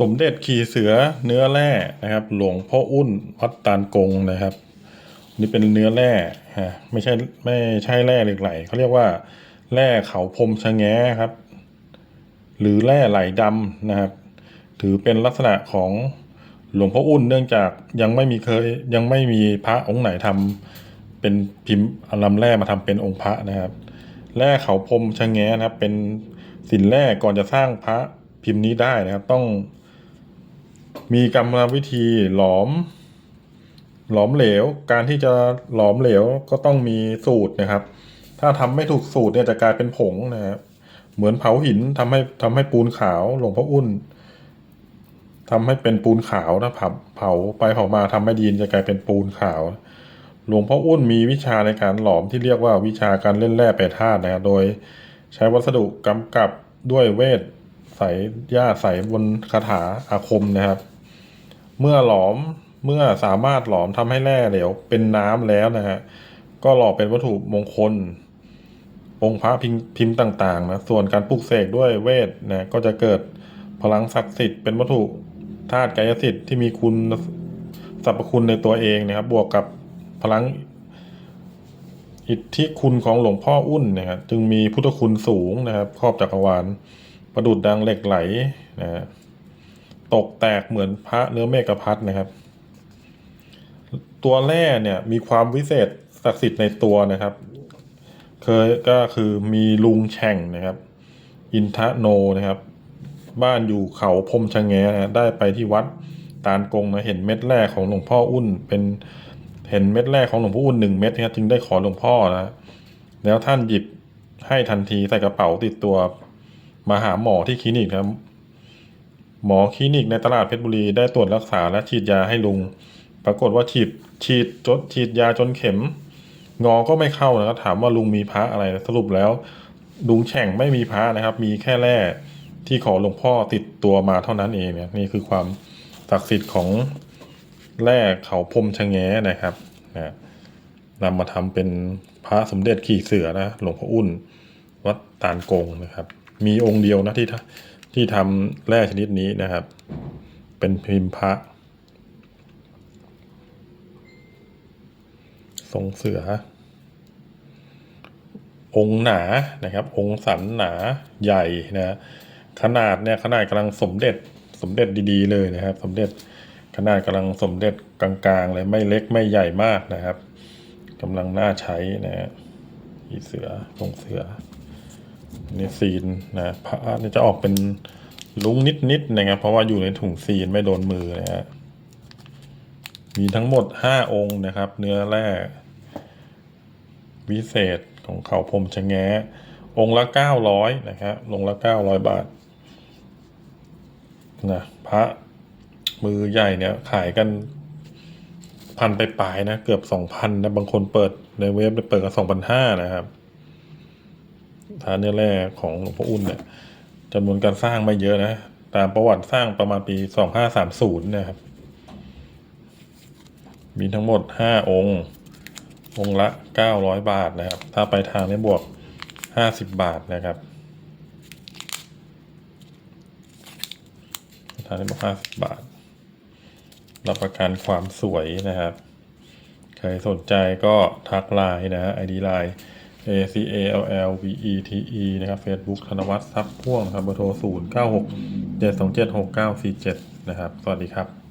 สมเด็จขี่เสือเนื้อแร่นะครับ หลวงพ่ออุ้นวัดตาลกงนะครับ นี่เป็นเนื้อแร่ฮะไม่ใช่ไม่ใช่แร่เหล็กไหลเขาเรียกว่าแร่เขาพรมชะแงครับ หรือแร่ไหลดำนะครับ ถือเป็นลักษณะของหลวงพ่ออุ้นเนื่องจากยังไม่มีเคยยังไม่มีพระองค์ไหนทำเป็นพิมพ์อาลำแร่มาทำเป็นองค์พระนะครับ แร่เขาพรมชะแงนะครับ เป็นสินแร่ก่อนจะสร้างพระพิมพ์นี้ได้นะครับ ต้อง มีกรรมวิธีหลอม หลอมเหลว การที่จะหลอมเหลวก็ต้องมีสูตรนะครับ ถ้าทำไม่ถูกสูตรเนี่ยจะกลายเป็นผงนะครับเหมือนเผาหินทำให้ทำให้ปูนขาวหลวงพ่ออุ้นทำให้เป็นปูนขาวนะเผาเผาไปเผามาทำให้ดีนจะกลายเป็นปูนขาว หลวงพ่ออุ้นมีวิชาในการหลอมที่เรียกว่าวิชาการเล่นแร่แปรธาตุนะครับโดยใช้วัสดุกำกับด้วยเวทใสย่าใสบนคาถาอาคมนะครับ เมื่อหลอมเมื่อสามารถหลอมทำให้แร่เหลวเป็นน้ำแล้วนะฮะก็หล่อเป็นวัตถุมงคล องค์พระพิมพ์มต่างๆนะส่วนการปลุกเสกด้วยเวทนะก็จะเกิดพลังศักดิ์สิทธิ์เป็นวัตถุธาตุกายสิทธิ์ที่มีคุณสรรพคุณในตัวเองนะครับ บวกกับพลังอิทธิคุณของหลวงพ่ออุ้นนะครับจึงมีพุทธคุณสูงนะครับ ครอบจักรวาลประดุดดังเหล็กไหลนะฮะ ตกแตกเหมือนพระเนื้อเมฆพัดนะครับ ตัวแร่เนี่ยมีความวิเศษศักดิ์สิทธิ์ในตัวนะครับ เคยก็คือมีลุงแฉ่งนะครับ อินทะโนนะครับ บ้านอยู่เขาพรมชะแงนะได้ไปที่วัดตาลกงนะเห็นเม็ดแร่ของหลวงพ่ออุ้นเป็นเห็นเม็ดแร่ของหลวงพ่ออุ้นหนึ่งเม็ดนะครับจึงได้ขอหลวงพ่อนะแล้วท่านหยิบให้ทันทีใส่กระเป๋าติดตัวมาหาหมอที่คลินิกครับ หมอคลินิกในตลาดเพชรบุรีได้ตรวจรักษาและฉีดยาให้ลุง ปรากฏว่าฉีดฉีดจนฉีดยาจนเข็ม งอก็ไม่เข้านะครับถามว่าลุงมีพระอะไรสรุปแล้ว ลุงแฉ่งไม่มีพระนะครับ มีแค่แร่ที่ขอหลวงพ่อติดตัวมาเท่านั้นเองเนี่ยนี่คือความศักดิ์สิทธิ์ของแร่เขาพรมชะแงนะครับนะนำมาทำเป็นพระสมเด็จขี่เสือนะหลวงพ่ออุ้นวัดตาลกงนะครับ มีองค์เดียวนะที่ ที่ทำแร่ชนิดนี้นะครับ เป็นพิมพ์พระทรงเสือ องค์หนานะครับ องค์สันหนาใหญ่นะขนาดเนี่ยขนาดกำลังสมเด็จสมเด็จดีๆเลยนะครับ สมเด็จขนาดกำลังสมเด็จกลางๆเลยไม่เล็กไม่ใหญ่มากนะครับกำลังน่าใช้นะฮะอีเสือทรงเสือ นี่ซีนนะพระนี่จะออกเป็นลุ้งนิดๆนะครับเพราะว่าอยู่ในถุงซีนไม่โดนมือนะฮะมีทั้งหมดห้าองค์นะครับ เนื้อแร่วิเศษของเขาพรมชะแงะองค์ละเก้าร้อยนะครับลงละเก้าร้อยบาทนะพระมือใหญ่เนี่ยขายกันพันไปปลายนะ เกือบสองพันนะ บางคนเปิดในเว็บเปิดกันสองพันห้านะครับ ฐานเนื้อแร่ของหลวงพ่ออุ้นเนี่ยจำนวนการสร้างไม่เยอะนะ ตามประวัติสร้างประมาณปีสองห้าสามศูนย์นะครับ มีทั้งหมดห้าองค์ องค์ละ900บาทนะครับ ถ้าไปทางนี้บวก50บบาทนะครับทางนี้บวก50บาท รับประกันความสวยนะครับ ใครสนใจก็ทักไลน์นะฮะ ID ไลน์ A C A L L V E T E นะครับ Facebook ธนวัฒน์ทรัพย์พ่วงครับเบอร์โทร 0 9 6 7 2 7 6 9 4 7 นะครับ สวัสดีครับ